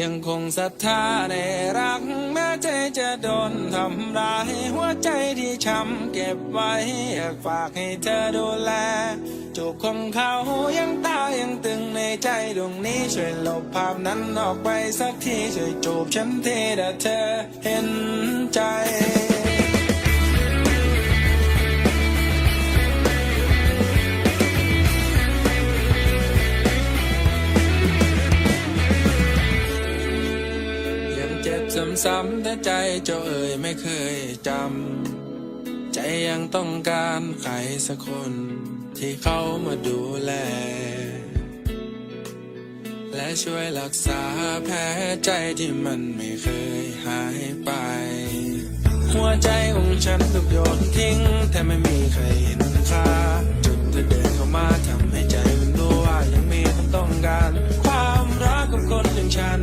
ยังคงศรัทธาในรัก แม้ใจจะโดนทำร้ายหัวใจที่ช้ำเก็บไว้ อยากฝากให้เธอดูแล จูบของเขายังตายังตึงในใจดวงนี้ ช่วยลบภาพนั้นออกไปสักที ช่วยจูบฉันทีถ้าเธอเห็นใจ ซ้ำๆแต่ใจเจ้าเอ่ยไม่เคยจำ ใจยังต้องการใครสักคน ที่เขามาดูแล และช่วยรักษาแผลใจที่มันไม่เคยหายไป หัวใจของฉันถูกโยนทิ้ง แต่ไม่มีใครเห็นค่าจนเธอเดินเข้ามาทำให้ใจมันรู้ว่ายังมีคนต้องการ ความรักกับคนอย่างฉัน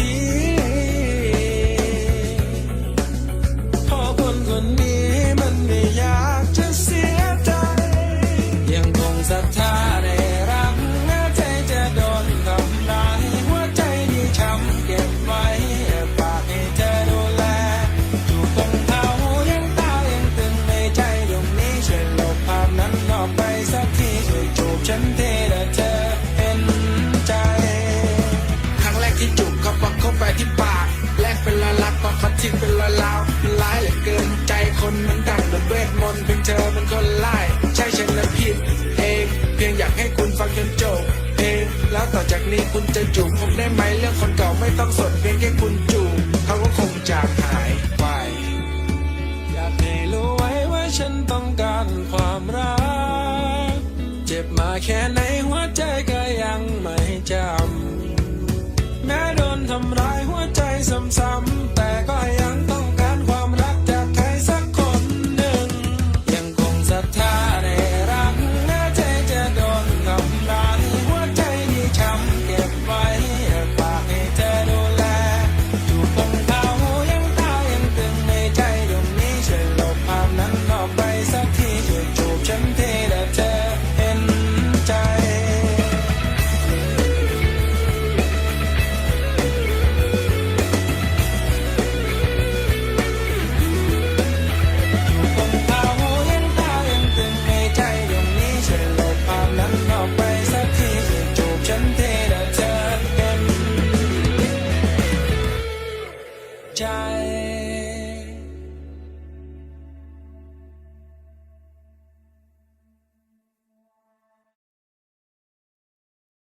ี เกินใจคนมันดังโดนเวทมนต์เพียงเธอเป็นคนไล่ใช่ฉันนะผิดเอง เพียงอยากให้คุณฟังจนจบเพลงแล้วต่อจากนี้คุณจะจูบผมได้ไหมเรื่องคนเก่าไม่ต้องสนเพียงแค่คุณจูบเขาก็คงจางหายไป อยากให้รู้ไว้ว่าฉันต้องการความรัก เจ็บมาแค่ไหนหัวใจก็ยังไม่จำแม้โดนทำร้ายหัวใจซ้ำ child.